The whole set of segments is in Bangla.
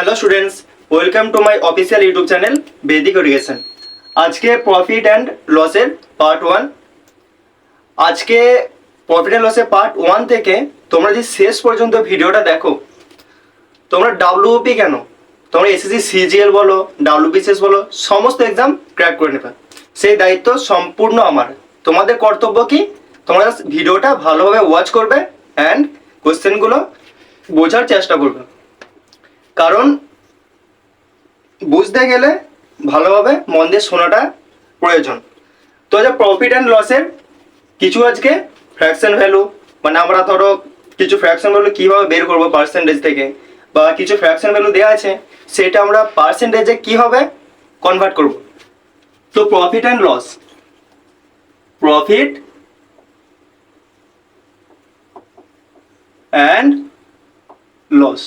Hello students welcome to my official YouTube channel Vedic education আজকে প্রফিট অ্যান্ড লসের পার্ট ওয়ান আজকে প্রফিট অ্যান্ড লসের পার্ট ওয়ান থেকে তোমরা যে শেষ পর্যন্ত ভিডিওটা দেখো, তোমরা ডাব্লিউপি কেন? তোমরা এসএসসি সিজিএল বলো ডাব্লিউবিসিএস বলো, সমস্ত এক্সাম ক্র্যাক করে নেবে। সেই দায়িত্ব সম্পূর্ণ আমার। তোমাদের কর্তব্য কি? তোমরা ভিডিওটা ভালোভাবে ওয়াচ করবে অ্যান্ড কোশ্চেনগুলো বোঝার চেষ্টা করবে। কারণ বুঝতে গেলে ভালোভাবে মন দিয়ে শোনাটা প্রয়োজন। তো যে প্রফিট অ্যান্ড লসের কিছু আজকে ফ্র্যাকশন ভ্যালু মানে আমরা ধরো কিছু ফ্র্যাকশন ভ্যালু কীভাবে বের করব পার্সেন্টেজ থেকে, বা কিছু ফ্র্যাকশন ভ্যালু দেওয়া আছে, সেটা আমরা পার্সেন্টেজে কীভাবে কনভার্ট করব? তো profit and loss profit and loss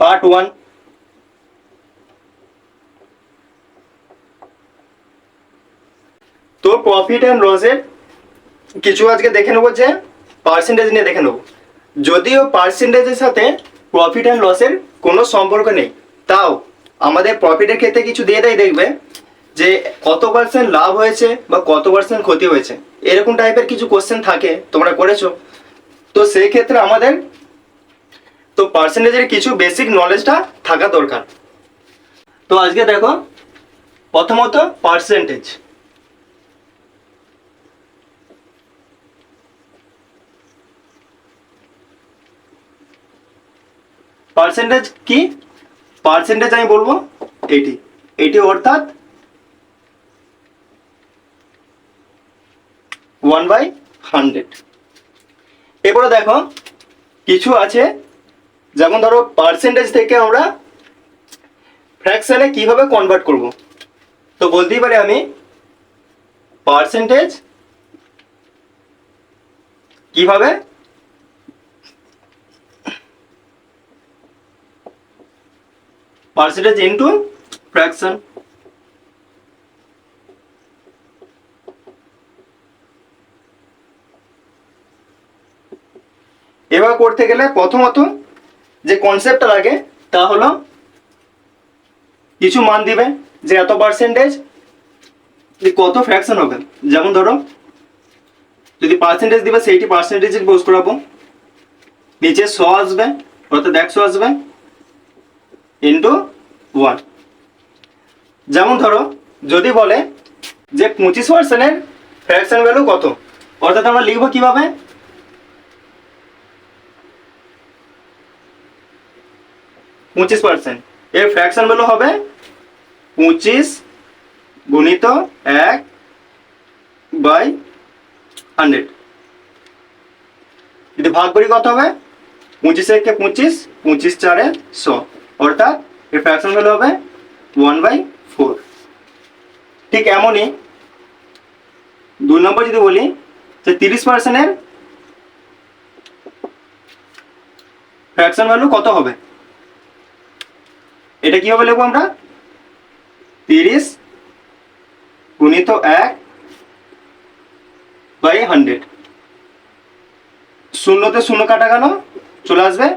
part one. তো প্রফিট অ্যান্ড লসের কিছু আজকে দেখে নেব যে পার্সেন্টেজ নিয়ে দেখে নেব। যদিও পার্সেন্টেজের সাথে প্রফিট অ্যান্ড লসের কোনো সম্পর্ক নেই, তাও আমাদের প্রফিটের ক্ষেত্রে কিছু দিয়ে দেয় দেখবে যে কত পার্সেন্ট লাভ হয়েছে বা কত পার্সেন্ট ক্ষতি হয়েছে, এরকম টাইপের কিছু কোশ্চেন থাকে, তোমরা করেছ। তো সেই ক্ষেত্রে আমাদের তো পার্সেন্টেজের কিছু বেসিক নলেজটা থাকা দরকার। তো আজকে দেখো, প্রথমত পার্সেন্টেজ পার্সেন্টেজ কি? পার্সেন্টেজ আমি বলব এটি এটি অর্থাৎ ওয়ান বাই হান্ড্রেড এরপরে দেখো, কিছু আছে যেমন ধরো পার্সেন্টেজ থেকে আমরা ফ্র্যাকশনে কীভাবে কনভার্ট করব? তো বলতেই পারি আমি পার্সেন্টেজ কীভাবে পার্সেন্টেজ ইনটু ফ্র্যাকশন এবার করতে গেলে প্রথমত যে কনসেপ্টটা লাগে, তা হলো কিছু মান দিবে যে এত পার্সেন্টেজ যে কত ফ্র্যাকশন হবে। যেমন ধরো, যদি পার্সেন্টেজ দিবে, সেইটি পার্সেন্টেজ পোজ করাবো। নিচে শ আসবে, অর্থাৎ একশো আসবে ইন্টু ওয়ান যেমন ধরো, যদি বলে যে পঁচিশ পার্সেন্টের ফ্র্যাকশন ভ্যালু কত, অর্থাৎ আমরা লিখব কীভাবে? পঁচিশ পার্সেন্ট এর ফ্র্যাকশন ভ্যালু হবে পঁচিশ গুণিত এক বাই হান্ড্রেড। যদি ভাগ করি কত হবে? পঁচিশ একে পঁচিশ পঁচিশ চারে শ অর্থাৎ এর ফ্র্যাকশন ভ্যালু হবে ওয়ান বাই ফোর। ঠিক এমনই দুই নম্বর যদি বলি, যে তিরিশ পার্সেন্টের ফ্র্যাকশন ভ্যালু কত হবে? এটা কীভাবে লিখব আমরা? তিরিশ গুণিত এক বাই হান্ড্রেড। শূন্যতে শূন্য কাটা গেল, চলে আসবে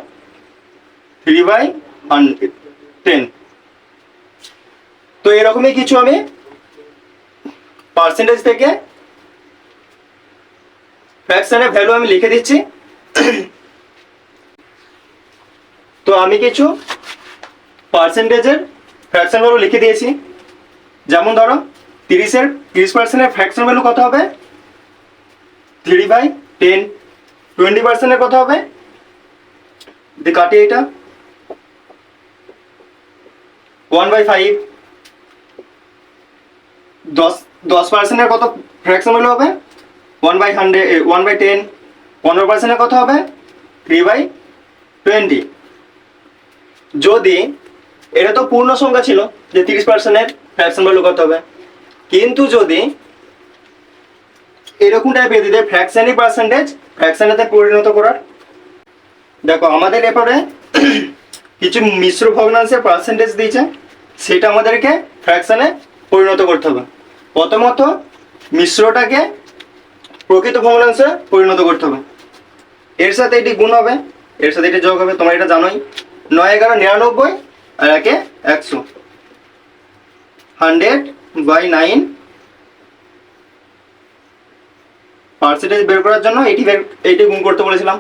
থ্রি বাই হান্ড্রেড, টেন। তো এরকমই কিছু আমি পার্সেন্টেজ থেকে ফ্র্যাকশনের ভ্যালু আমি লিখে দিচ্ছি। তো আমি কিছু পার্সেন্টেজের ফ্র্যাকশন ভ্যালু লিখে দিয়েছি। যেমন ধরো, তিরিশের, তিরিশ পার্সেন্টের ফ্র্যাকশন ভ্যালু কত হবে? থ্রি বাই টেন টোয়েন্টি পার্সেন্টের কত হবে? যদি কাটি এটা ওয়ান বাই ফাইভ দশ দশ পার্সেন্টের কত ফ্র্যাকশন ভ্যালু হবে? One by hundred one by ten পনেরো পার্সেন্টের কত হবে? থ্রি বাই টোয়েন্টি যদি এটা তো পূর্ণ সংখ্যা ছিল, যে তিরিশ পার্সেন্টের ফ্র্যাকশন ভ্যালু কত হবে? কিন্তু যদি এরকম টাইপের দিতে ফ্র্যাকশনই পার্সেন্টেজ ফ্র্যাকশনেতে পরিণত করার, দেখো আমাদের এরপরে কিছু মিশ্র ভগ্নাংশের পার্সেন্টেজ দিয়েছে, সেটা আমাদেরকে ফ্র্যাকশনে পরিণত করতে হবে। প্রথমত মিশ্রটাকে প্রকৃত ভগ্নাংশে পরিণত করতে হবে। এর সাথে এটি গুণ হবে, এর সাথে এটি যোগ হবে, তোমরা এটা জানোই। নয় এগারো নিরানব্বই আর একে একশো। হান্ড্রেড বাই নাইন পার্সেন্টেজ বের করার জন্য বের এটি গুণ করতে বলেছিলাম।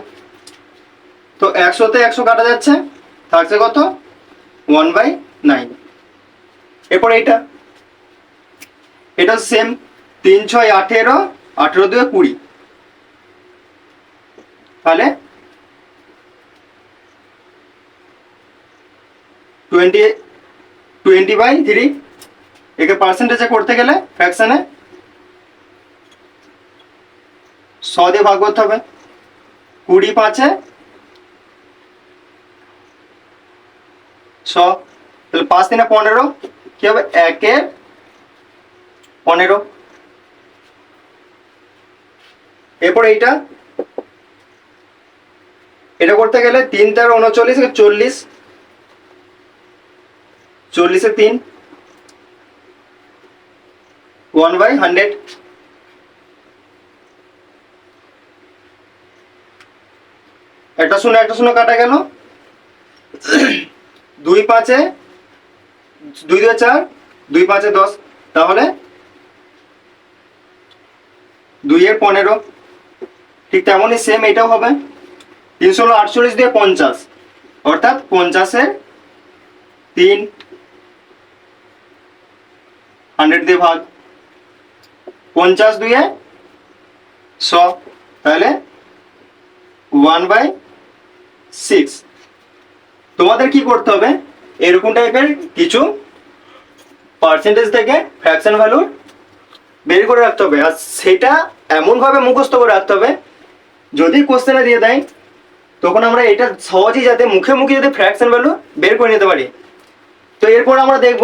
তো একশোতে একশো কাটা যাচ্ছে, থাকছে কত? One by nine. এরপর এটা এটা সেম তিন, ছয়, আঠেরো আঠেরো দুয়ে কুড়ি। তাহলে টোয়েন্টি টোয়েন্টি বাই থ্রি একে পার্সেন্টেজে করতে গেলে ফ্র্যাকশনে শ দিয়ে ভাগ করতে হবে। কুড়ি পাঁচে ছ তাহলে পাঁচ দিনে পনেরো, কি হবে? একে পনেরো। এরপর এইটা, এটা করতে গেলে তিন তেরো উনচল্লিশ চল্লিশ চল্লিশে তিন। ওয়ান বাই হান্ড্রেড একটা শূন্য একটা শূন্য কাটা গেল। দুই পাঁচে, দুই দুই চার, দুই পাঁচে দশ। তাহলে দুইয়ের পনেরো। ঠিক তেমনই সেম এটাও হবে। তিনশো আটচল্লিশ দিয়ে পঞ্চাশ। অর্থাৎ পঞ্চাশের তিন হান্ড্রেড দিয়ে ভাগ। পঞ্চাশ দুইয়ে শ। তাহলে ওয়ান বাই সিক্স। তোমাদের কি করতে হবে? এরকম টাইপের কিছু পার্সেন্টেজ থেকে ফ্র্যাকশন ভ্যালু বের করে রাখতে হবে। আর সেটা এমনভাবে মুখস্থ করে রাখতে হবে, যদি কোশ্চেনে দিয়ে দেয়, তখন আমরা এটা সহজেই যাতে মুখে মুখে যাতে ফ্র্যাকশন ভ্যালু বের করে নিতে পারি। তো এরপর আমরা দেখব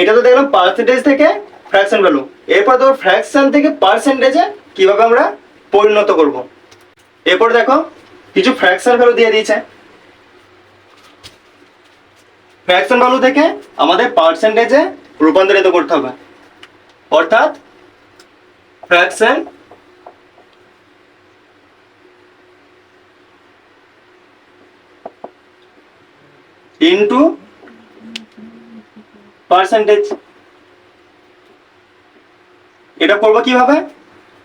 এটা তো দেখলাম পার্সেন্টেজ থেকে ফ্র্যাকশন ভ্যালু এরপর দেখো ফ্র্যাকশন থেকে পার্সেন্টেজে কীভাবে আমরা পরিণত করব? এরপর দেখো, কিছু ফ্র্যাকশন ভ্যালু দিয়ে দিয়েছে। ফ্র্যাকশন ভ্যালু থেকে আমাদের পার্সেন্টেজে রূপান্তরিত করতে হবে। অর্থাৎ ফ্র্যাকশন ইনটু পার্সেন্টেজ এটা করব কীভাবে?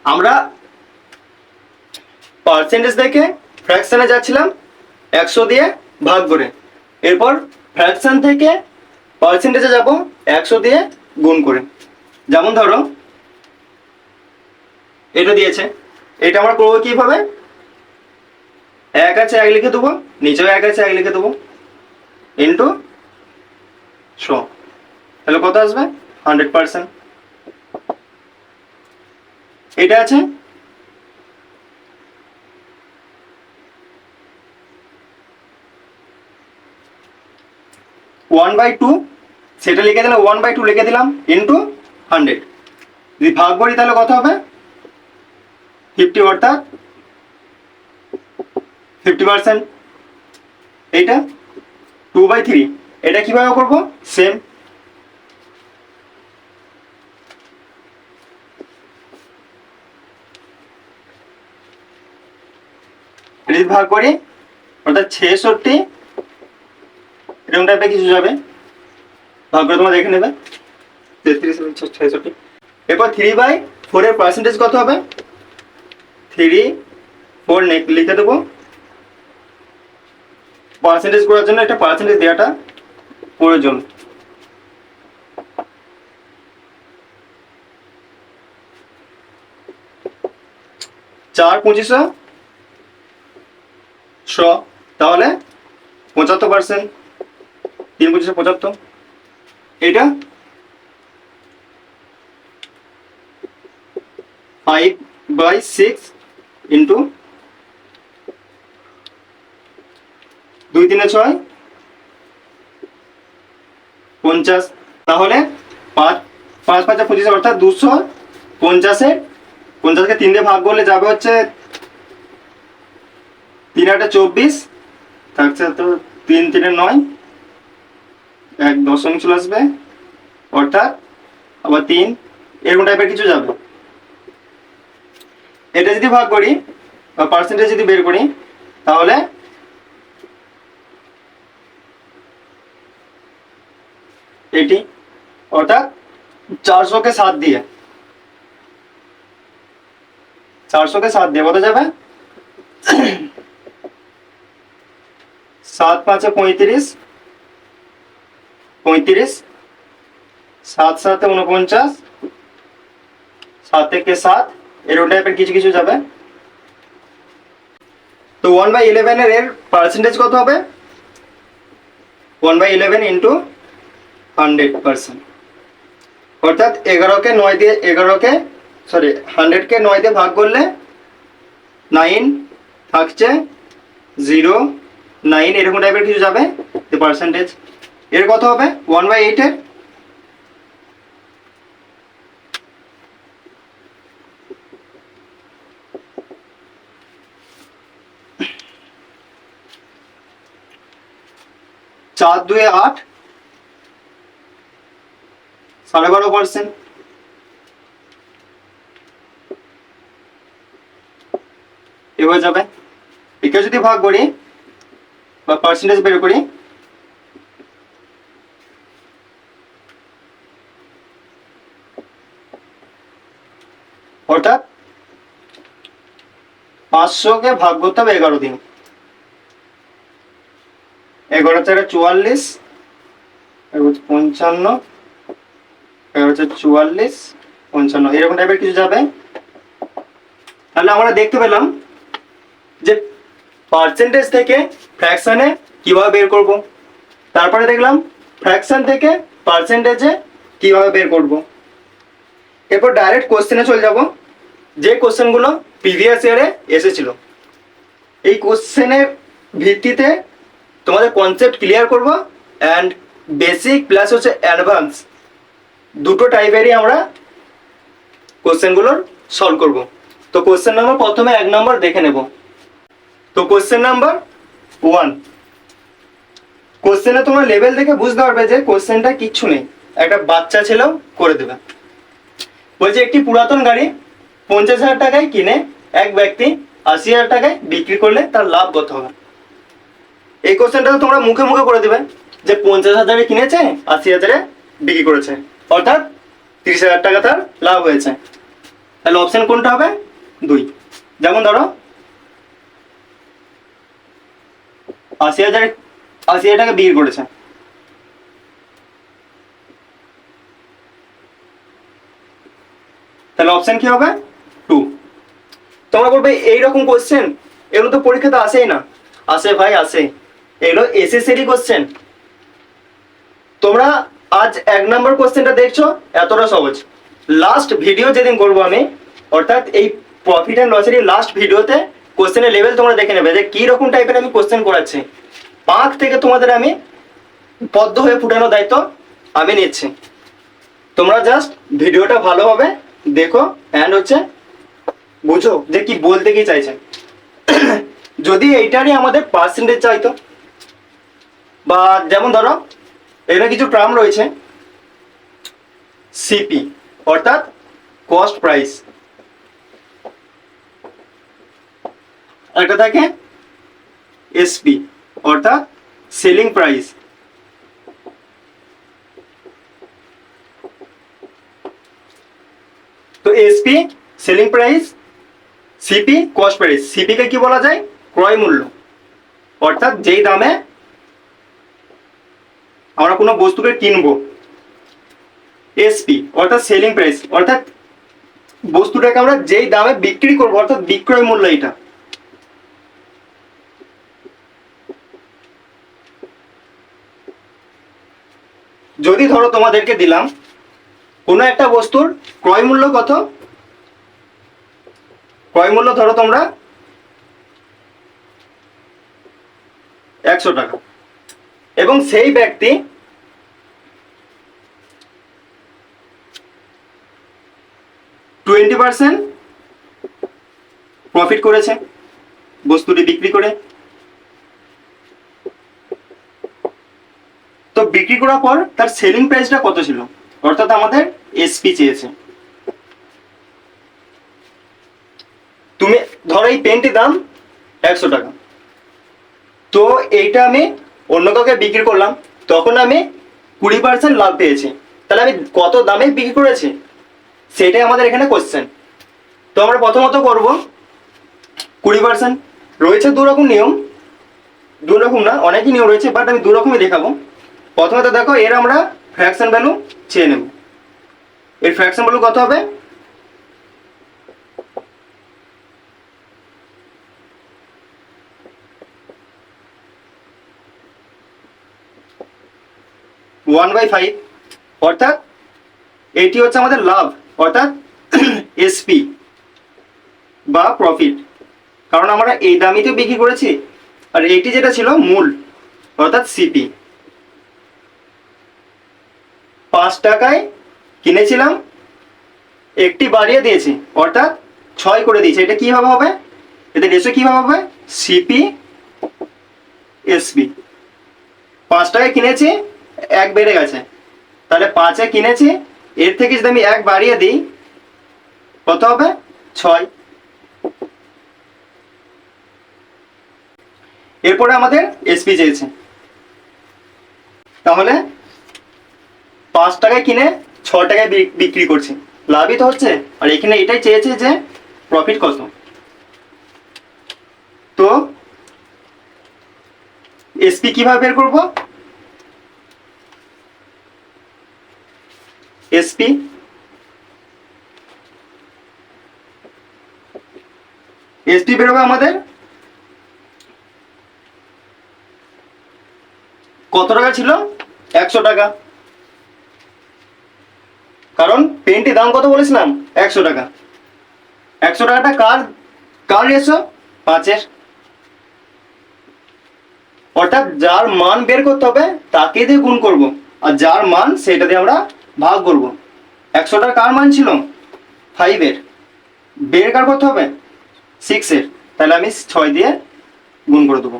আমরা পার্সেন্টেজ থেকে ফ্র্যাকশনে যাচ্ছিলাম, একশো দিয়ে ভাগ করে। এরপর ফ্র্যাকশন থেকে পার্সেন্টেজে যাব, একশো দিয়ে গুণ করে। যেমন ধরো, এটা দিয়েছে। এটা আমরা করব কীভাবে? এক আছে এক লিখে দেবো, নিচেও এক আছে এক লিখে দেবো। ইন্টু শো। তাহলে কত আসবে? হান্ড্রেড পার্সেন্ট এটা আছে? ওয়ান বাই টু সেটা লিখে দিলাম ওয়ান বাই টু লিখে দিলাম ইন্টু হান্ড্রেড যদি ভাগ করি তাহলে কত হবে? ফিফটি অর্থাৎ ফিফটি পার্সেন্ট এইটা? টু বাই থ্রি এটা কীভাবে করব? সেম যদি ভাগ করি, অর্থাৎ ছেষট্টি, এরকম টাইপের কিছু যাবে। ভাগ করে তোমরা দেখে নেবে। তেত্রিশ ছেষট্টি এরপর থ্রি বাই ফোরের পার্সেন্টেজ কত হবে? থ্রি ফোর লিখে দেবো। পার্সেন্টেজ করার জন্য একটা পার্সেন্টেজ দেওয়াটা প্রয়োজন। চার পঁচিশশো শ তাহলে পঁচাত্তর পার্সেন্ট তিন পঁচিশশো পঁচাত্তর। এটা ফাইভ বাই সিক্স ইন্টু দুই তিনে ছয়, পঞ্চাশ। তাহলে পাঁচ পাঁচ পাঁচে পঁচিশ, অর্থাৎ দুশো পঞ্চাশে, পঞ্চাশকে তিন দিয়ে ভাগ করলে যাবে হচ্ছে তিন আটে চব্বিশ, থাকছে তো তিন তিনে নয়। এক দশমিক চলে আসবে, অর্থাৎ আবার তিন, এরকম টাইপের কিছু যাবে। এটা যদি ভাগ করি, বা পার্সেন্টেজ যদি বের করি, তাহলে এটি, অর্থাৎ চারশোকে সাত দিয়ে। চারশোকে সাত দিয়ে, কত যাবে? সাত পাঁচে পঁয়ত্রিশ পঁয়ত্রিশ, সাত সাতে উনপঞ্চাশ সাত থেকে সাত এরকম টাইপের কিছু কিছু যাবে। তো ওয়ান বাই ইলেভেনের এর পার্সেন্টেজ কত হবে? One by eleven into hundred percent অর্থাৎ এগারোকে নয় দিয়ে এগারোকে সরি হান্ড্রেডকে নয় দিয়ে ভাগ করলে নাইন থাকছে জিরো নাইন, এরকম টাইপের কিছু যাবে? পার্সেন্টেজ এর কত হবে? ওয়ান বাই এইটের চার, দুয়ে আট? সাড়ে বারো পার্সেন্ট এবার যাবে। একে যদি ভাগ করি বা পার্সেন্টেজ বের করি। অর্থাৎ পাঁচশোকে ভাগ করতে হবে এগারো দিন। এগারো চারে চুয়াল্লিশ পঞ্চান্ন এবার হচ্ছে চুয়াল্লিশ, পঞ্চান্ন, এরকম টাইপের কিছু যাবে। তাহলে আমরা দেখতে পেলাম যে পার্সেন্টেজ থেকে ফ্র্যাকশনে কীভাবে বের করব? তারপরে দেখলাম ফ্র্যাকশন থেকে পার্সেন্টেজে কীভাবে বের করব? এরপর ডাইরেক্ট কোশ্চেনে চলে যাব। যে কোশ্চেনগুলো প্রিভিয়াস ইয়ারে এসেছিল। এই কোশ্চেনের ভিত্তিতে তোমাদের কনসেপ্ট ক্লিয়ার করব অ্যান্ড বেসিক প্লাস হচ্ছে অ্যাডভান্স দুটো টাইপেরই আমরা কোশ্চেনগুলোর সলভ করব। তো কোশ্চেন নাম্বার প্রথমে এক নম্বর দেখে নেব। তো কোশ্চেন নাম্বার ওয়ান কোশ্চেনে তোমরা লেভেল দেখে বুঝতে পারবে যে কোশ্চেনটা কিচ্ছু নেই। একটা বাচ্চা ছেলেও করে দেবে। বলছে, একটি পুরাতন গাড়ি পঞ্চাশ হাজার টাকায় কিনে এক ব্যক্তি আশি হাজার টাকায় বিক্রি করলে তার লাভ কত হবে? এই কোশ্চেনটা তোমরা মুখে মুখে করে দেবে যে পঞ্চাশ হাজারে কিনেছে, আশি হাজারে বিক্রি করেছে। অর্থাৎ তিরিশ হাজার টাকা তার লাভ হয়েছে। তাহলে অপশন কোনটা হবে? দুই। যেমন ধরো আশি হাজার আশি হাজার টাকা বিক্রি করেছে। তাহলে অপশন কি হবে? টু তোমরা বলবে, এইরকম কোশ্চেন এগুলো তো পরীক্ষাতে আসেই না। আসে ভাই, আসে। এগুলো এসএসসিরই কোশ্চেন তোমরা আজ এক নম্বর কোশ্চেনটা দেখছ, এতটা সহজ। লাস্ট ভিডিও যেদিন করব আমি, অর্থাৎ এই প্রফিট অ্যান্ড লসের লাস্ট ভিডিওতে কোশ্চেনের লেভেল তোমরা দেখে নেবে যে কী রকম টাইপের আমি কোশ্চেন করাচ্ছি। পাঁচ থেকে তোমাদের আমি পদ্ম হয়ে ফুটানো দায়িত্ব আমি নিচ্ছি। তোমরা জাস্ট ভিডিওটা ভালোভাবে দেখো অ্যান্ড হচ্ছে বুঝো যে কি বলতে কি চাইছে। যদি এইটারই আমাদের পার্সেন্টেজ চাইতো, বা যেমন ধরো, এখানে কিছু টার্ম রয়েছে সিপি অর্থাৎ কস্ট প্রাইস একটা থাকে এসপি অর্থাৎ সেলিং প্রাইস তো SP selling price CP cost price CP কে কি বলা যায়? ক্রয় মূল্য। অর্থাৎ যেই দামে আমরা কোনো বস্তুকে কিনবো এসপি অর্থাৎ সেলিং প্রাইস অর্থাৎ বস্তুটাকে আমরা যেই দামে বিক্রি করব, অর্থাৎ বিক্রয় মূল্য এটা যদি ধরো তোমাদেরকে দিলাম কোনো একটা বস্তুর ক্রয় মূল্য কত? ক্রয় মূল্য ধরো তোমরা একশো টাকা। এবং সেই ব্যক্তি টোয়েন্টি পার্সেন্ট প্রফিট করেছে, বস্তুটি বিক্রি করে। তো বিক্রি করার পর তার সেলিং প্রাইসটা কত ছিল? অর্থাৎ আমাদের এসপি চেয়েছে। তুমি ধরো এই পেনটির দাম একশো টাকা। তো এইটা আমি অন্য কাউকে বিক্রি করলাম, তখন আমি কুড়ি পার্সেন্ট লাভ পেয়েছি। তাহলে আমি কত দামে বিক্রি করেছি? সেটাই আমাদের এখানে কোশ্চেন তো আমরা প্রথমত করব কুড়ি পার্সেন্ট রয়েছে দু রকম নিয়ম দু রকম না, অনেকই নিয়ম রয়েছে বাট আমি দু রকমই দেখাবো। প্রথমত দেখো, এর আমরা ফ্র্যাকশন ভ্যালু চেয়ে নেব। এর ফ্র্যাকশন ভ্যালু কত হবে? ওয়ান বাই ফাইভ অর্থাৎ এটি হচ্ছে আমাদের লাভ, অর্থাৎ এসপি বা প্রফিট কারণ আমরা এই দামিতে বিক্রি করেছি, আর এইটি যেটা ছিল মূল, অর্থাৎ সিপি পাঁচ টাকায় কিনেছিলাম, একটি বাড়িয়ে দিয়েছি, অর্থাৎ ছয় করে দিয়েছি। এটা কীভাবে হবে? এতে রেশো কীভাবে হবে? সিপি এসপি পাঁচ টাকায় কিনেছি, এক বেড়ে গেছে। তাহলে পাঁচে কিনেছি, এর থেকে যদি আমি এক বাড়িয়ে দিই, কত হবে? ছয়। এরপরে আমাদের এসপি চেয়েছে। তাহলে পাঁচ টাকায় কিনে ছ টাকায় বিক- বিক্রি করছি। লাভই তো হচ্ছে। আর এখানে এটাই চেয়েছে যে প্রফিট কত? তো এসপি কীভাবে বের করব? এসপি এসপি বেরোবে আমাদের কত টাকা ছিল? একশো টাকা। কারণ পেনটির দাম কত বলেছিলাম? একশো টাকা। একশো টাকাটা কার কার রেশো পাঁচের। অর্থাৎ যার মান বের করতে হবে, তাকে দিয়ে গুণ করব। আর যার মান, সেটা দিয়ে আমরা ভাগ করব। একশো টাকা কার মান ছিল? ফাইভের বের কার করতে হবে? সিক্সের তাহলে আমি ছয় দিয়ে গুণ করে দেবো।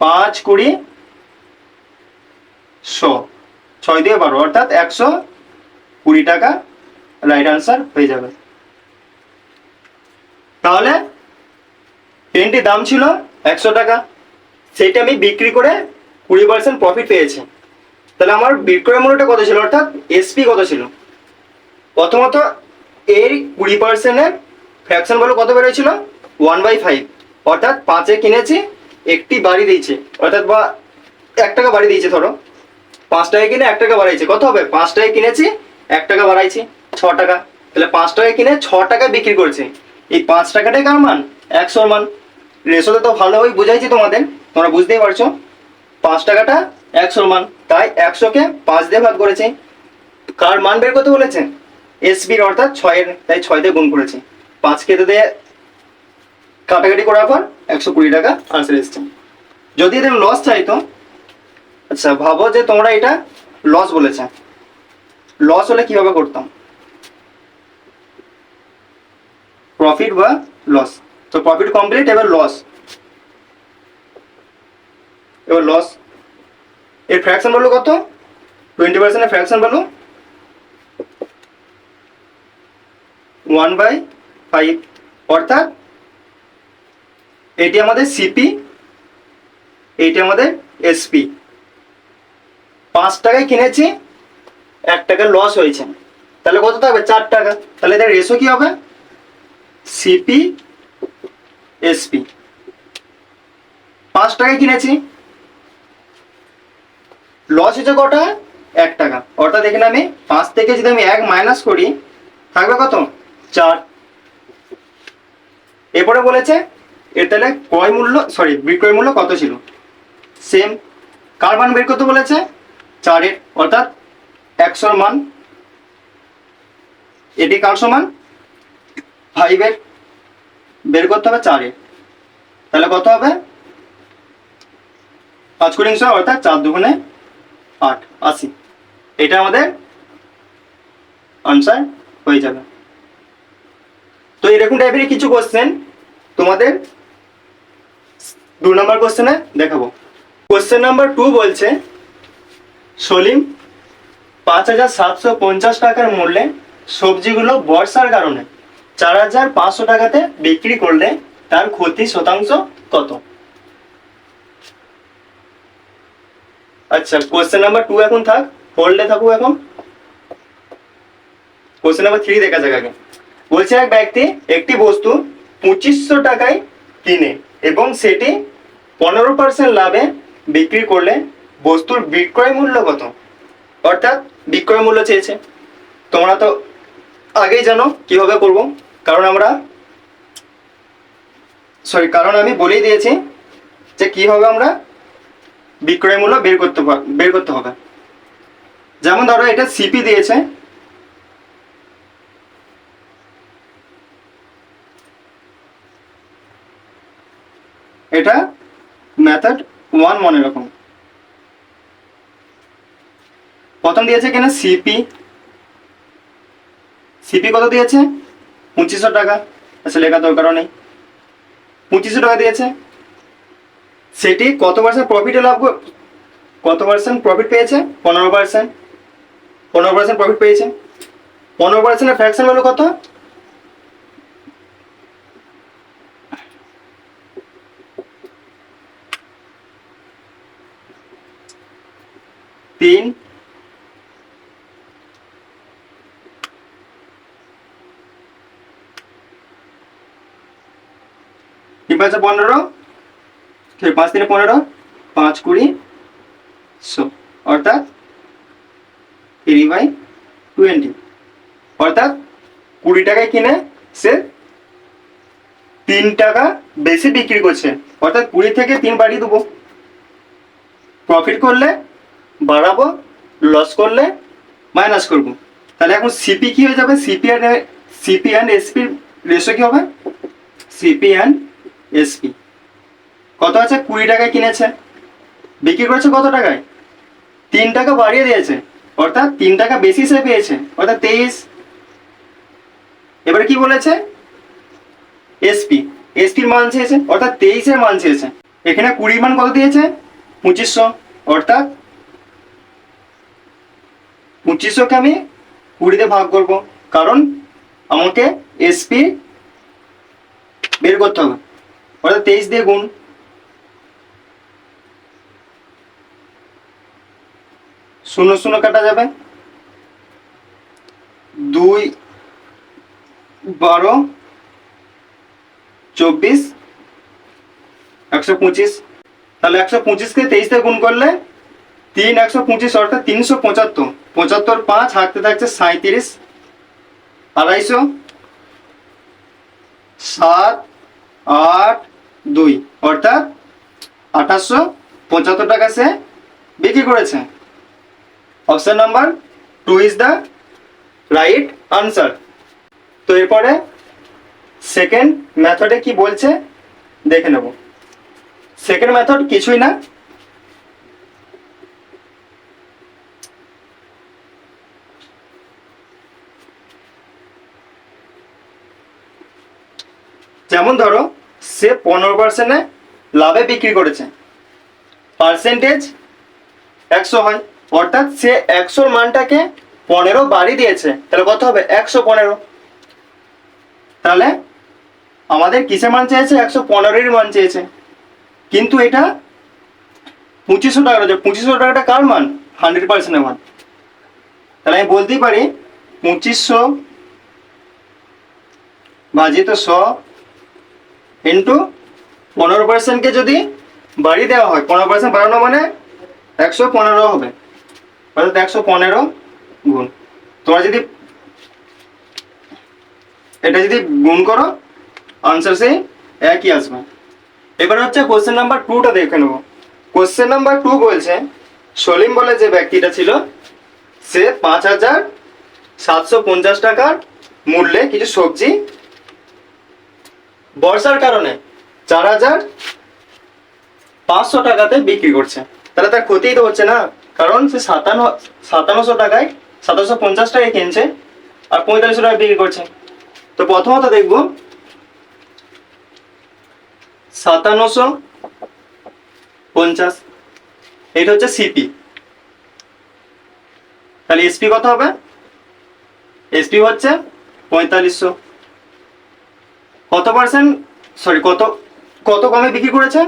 পাঁচ কুড়ি শো ছয় দিয়ে বারো। অর্থাৎ একশো কুড়ি টাকা রাইট আনসার হয়ে যাবে। তাহলে পেনটির দাম ছিল একশো টাকা। সেইটা আমি বিক্রি করে কুড়ি পার্সেন্ট প্রফিট পেয়েছি। তাহলে আমার বিক্রয় মূল্যটা কত ছিল? অর্থাৎ এসপি কত ছিল? প্রথমত এর কুড়ি পার্সেন্টের ফ্র্যাকশন ভ্যালু কত বেরোয়েছিল? ওয়ান বাই ফাইভ অর্থাৎ পাঁচে কিনেছি, একটি বাড়ি দিয়েছে। অর্থাৎ বা এক টাকা বাড়ি দিয়েছে, ধরো। পাঁচ টাকায় কিনে এক টাকা বাড়াইছে। কত হবে? পাঁচ টাকায় কিনেছি এক টাকা বাড়াইছি, ছ টাকা। তাহলে পাঁচ টাকায় কিনে ছ টাকায় বিক্রি করছি। এই পাঁচ টাকাটাই কার মান? একশোর মান। রেশোতে তো ভালোই বুঝাইছি তোমাদের, তোমরা বুঝতেই পারছ। পাঁচ টাকাটা একশোর মান। তাই একশোকে পাঁচ দিয়ে ভাগ করেছি। কার মান বের করতে বলেছে? এসবির অর্থাৎ ছয়ের, তাই ছয় দিয়ে গুণ করেছি। পাঁচ কেটে দিয়ে কাটাকাটি করার পর একশো কুড়ি টাকা আনসার এসছে। যদি এদের লস চাইতো আচ্ছা ভাবো যে তোমরা এটা লস বলেছে। লস হলে কীভাবে করতাম? প্রফিট বা লস তো প্রফিট কমপ্লিট এবার লস এবার লস এর ফ্র্যাকশন ভ্যালু কত? টোয়েন্টি পার্সেন্টের fraction value one by five অর্থাৎ এটি আমাদের সিপি এইটি আমাদের এসপি পাঁচ টাকায় কিনেছি এক টাকা লস হয়েছে। তাহলে কত থাকবে? চার টাকা। তাহলে এদের রেশো কি হবে? সিপি এসপি পাঁচ টাকায় কিনেছি। লস হয়েছে কটা? এক টাকা। অর্থাৎ এখানে আমি পাঁচ থেকে যদি আমি এক মাইনাস করি, থাকবে কত? চার। এরপরে বলেছে, এর তাহলে ক্রয় মূল্য সরি বিক্রয় মূল্য কত ছিল? সেম কার মান বের করতে বলেছে? চারের। অর্থাৎ একশোর মান এটি কার সমান? ফাইভের বের করতে হবে চারের তাহলে কত হবে? পাঁচ কুড়ি অর্থাৎ চার দুগুণে আট, আশি। এটা আমাদের আনসার হয়ে যাবে। তো এরকম টাইপের কিছু কোশ্চেন তোমাদের দু নম্বর কোশ্চেনে দেখাবো। কোশ্চেন নাম্বার টু বলছে, সলিম পাঁচ হাজার সাতশো পঞ্চাশ টাকার মূল্যে সবজিগুলো বর্ষার কারণে চার হাজার পাঁচশো টাকাতে বিক্রি করলে তার ক্ষতি শতাংশ কত? আচ্ছা কোশ্চেন নাম্বার টু এখন থাক। হোল্ডে থাকুক এখন। কোশ্চেন নাম্বার থ্রি দেখা যাক আগে। বলছে এক ব্যক্তি, একটি বস্তু পঁচিশশো টাকায় কিনে এবং সেটি পনেরো পার্সেন্ট লাভে বিক্রি করলে বস্তুর বিক্রয় মূল্য কত? অর্থাৎ বিক্রয় মূল্য চেয়েছে। তোমরা তো আগেই জানো কীভাবে করব। কারণ আমরা সরি, কারণ আমি বলেই দিয়েছি যে কীভাবে আমরা বিক্রয় মূল্য বের করতে বের করতে হবে। যেমন ধরো, এটা সিপি দিয়েছে। এটা মেথড ওয়ান মনে রাখুন। প্রথম দিয়েছে কিনা? সিপি সিপি কত দিয়েছে? পঁচিশশো টাকা। আচ্ছা লেখা দরকারও নেই। পঁচিশশো টাকা দিয়েছে। সেটি কত পার্সেন্ট প্রফিটে লাভ কত পার্সেন্ট প্রফিট পেয়েছে? পনেরো পার্সেন্ট পনেরো পার্সেন্ট প্রফিট পেয়েছে। পনেরো পার্সেন্টের ফ্র্যাকশন ভ্যালু কত? তিন তিন পাঁচে পনেরো? পাঁচ তিনে পনেরো? পাঁচ কুড়ি? শো অর্থাৎ থ্রি বাই টোয়েন্টি অর্থাৎ কুড়ি টাকায় কিনে সে তিন টাকা বেশি বিক্রি করছে। অর্থাৎ কুড়ি থেকে তিন বাড়িয়ে দেবো। প্রফিট করলে বাড়াবো লস করলে মাইনাস করব। তাহলে এখন সিপি কি হয়ে যাবে? সিপি অ্যান্ড সিপি অ্যান্ড এসপির রেশো কি হবে? সিপি অ্যান্ড এসপি কত আছে? কুড়ি টাকায় কিনেছে। বিক্রি করেছে কত টাকায়? তিন টাকা বাড়িয়ে দিয়েছে। অর্থাৎ তিন টাকা বেশি সে পেয়েছে। অর্থাৎ তেইশ। এবারে কি বলেছে? এসপি এসপির মান চেয়েছে। অর্থাৎ তেইশের মান চেয়েছে। এখানে কুড়ির মান কত দিয়েছে? পঁচিশশো। অর্থাৎ পঁচিশশোকে আমি কুড়িতে ভাগ করব। কারণ আমাকে এসপি বের করতে হবে। অর্থাৎ তেইশ দিয়ে গুণ। শূন্য শূন্য কাটা যাবে। দুই, বারো, চব্বিশ, একশো পঁচিশ। তাহলে একশো পঁচিশকে তেইশ দিয়ে গুণ করলে তিন, একশো পঁচিশ, অর্থাৎ তিনশো পঁচাত্তর। পঁচাত্তর পাঁচ হাঁটতে থাকছে সাঁত্রিশ আড়াইশো, সাত, আট দুই। অর্থাৎ আঠাশশো পঁচাত্তর টাকা সে বিক্রি করেছে। Option number two is the right answer তো এরপরে সেকেন্ড মেথডে কি বলছে দেখে নেব। সেকেন্ড মেথড কিছুই না। যেমন ধরো সে পনেরো পার্সেন্টে লাভে বিক্রি করেছে। পার্সেন্টেজ একশো হয়, অর্থাৎ সে একশোর মানটাকে পনেরো বাড়ি দিয়েছে। তাহলে কত হবে? একশো পনেরো। তাহলে আমাদের কিসের মান চেয়েছে? একশো পনেরোর মান চেয়েছে। কিন্তু এটা পঁচিশশো টাকা রয়েছে। পঁচিশশো টাকাটা কার মান? হান্ড্রেড পার্সেন্টের মান। তাহলে আমি বলতেই পারি, পঁচিশশো ভাজিত শ ইন্টু পনেরো পার্সেন্টকে যদি বাড়িয়ে দেওয়া হয়, পনেরো পার্সেন্ট বাড়ানো মানে একশো পনেরো হবে। অর্থাৎ একশো পনেরো গুণ। তোমরা যদি এটা যদি গুণ করো আনসার সেই একই আসবে। এবার হচ্ছে কোশ্চেন নাম্বার টুটা দেখে নেব। কোশ্চেন নাম্বার টু বলছে, সলিম বলে যে ব্যক্তিটা ছিল, সে পাঁচ হাজার সাতশো পঞ্চাশ টাকার মূল্যে কিছু সবজি বর্ষার কারণে চার হাজার পাঁচশো টাকাতে বিক্রি করছে। তাহলে তার ক্ষতি তো হচ্ছে না, কারণ সে সাতান্ন, সাতান্নশো টাকায় সাতাশশো পঞ্চাশ টাকায় কিনছে আর পঁয়তাল্লিশশো টাকায় বিক্রি করছে। তো প্রথমত দেখব, সাতান্নশো পঞ্চাশ, এটা হচ্ছে সিপি তাহলে এসপি কত হবে? এসপি হচ্ছে পঁয়তাল্লিশশো। কত পার্সেন্ট সরি কত কত কমে বিক্রি করেছে?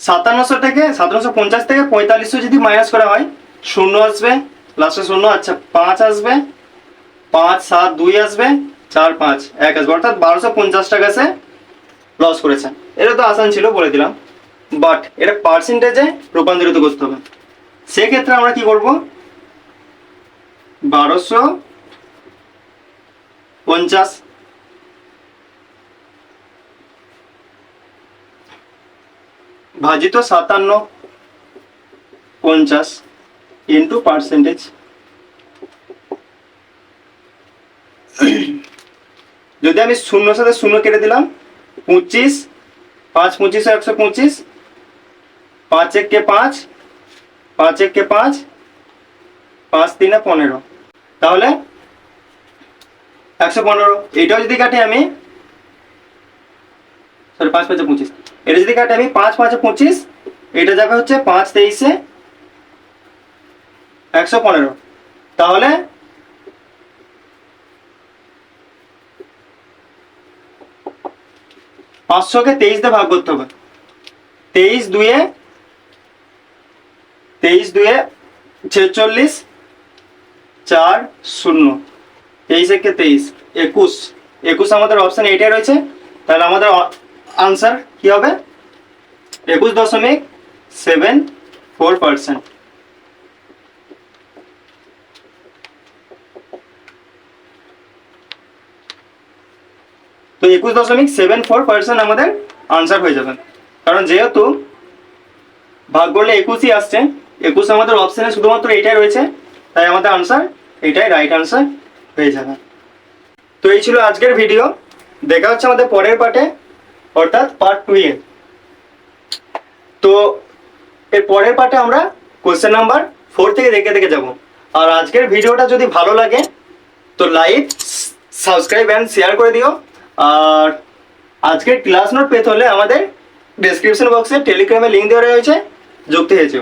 সাতান্নশো থেকে সাতান্নশো পঞ্চাশ থেকে পঁয়তাল্লিশশো যদি মাইনাস করা হয়, শূন্য আসবে লাস্টে শূন্য আচ্ছা পাঁচ আসবে, পাঁচ, সাত, দুই আসবে, চার, পাঁচ, এক আসবে, অর্থাৎ বারোশো পঞ্চাশ টাকা সে লস করেছে। এটা তো আসান ছিল বলে দিলাম বাট এটা পার্সেন্টেজে রূপান্তরিত করতে হবে। সেক্ষেত্রে আমরা কি করব? বারোশো পঞ্চাশ ভাজিত সাতান্ন পঞ্চাশ ইন্টু পার্সেন্টেজ যদি আমি শূন্য সাথে শূন্য কেটে দিলাম, পঁচিশ, পাঁচ পঁচিশ একশো পঁচিশ, পাঁচ এককে পাঁচ পাঁচ এককে পাঁচ পাঁচ তিনে পনেরো। তাহলে একশো পনেরো। এইটাও যদি কাটি আমি সরি পাঁচ পাঁচে পঁচিশ। এটা যদি কাটি আমি পাঁচ, পাঁচে, পঁচিশ, এটা যাবে হচ্ছে পাঁচ, তেইশে, একশো পনেরো। তাহলে পাঁচশোকে তেইশ দিয়ে ভাগ করতে হবে। তেইশ দুয়ে তেইশ দুয়ে ছেচল্লিশ, চার শূন্য। তেইশ একে তেইশ, একুশ। একুশ আমাদের অপশান এইটাই রয়েছে। তাহলে আমাদের আনসার কি হবে? একুশ দশমিক সেভেন ফোর পার্সেন্ট। তো একুশ দশমিক সেভেন ফোর পার্সেন্ট আমাদের আনসার হয়ে যাবে। কারণ যেহেতু ভাগ করলে একুশই আসছে, একুশ আমাদের অপশানে শুধুমাত্র এইটাই রয়েছে, তাই আমাদের আনসার এটাই রাইট আনসার হয়ে যাবে। তো এই ছিল আজকের ভিডিও দেখা হচ্ছে আমাদের পরের পার্টে অর্থাৎ পার্ট টু এ। তো, এর পরের পার্টে আমরা কোশ্চেন নাম্বার ফোর থেকে দেখে দেখে যাব। আর আজকের ভিডিওটা যদি ভালো লাগে, তো লাইক সাবস্ক্রাইব অ্যান্ড শেয়ার করে দিও। আর আজকের ক্লাস নোট পেতে হলে আমাদের ডেসক্রিপশন বক্সে টেলিগ্রামে লিঙ্ক দেওয়া রয়েছে। যুক্ত হয়েছে।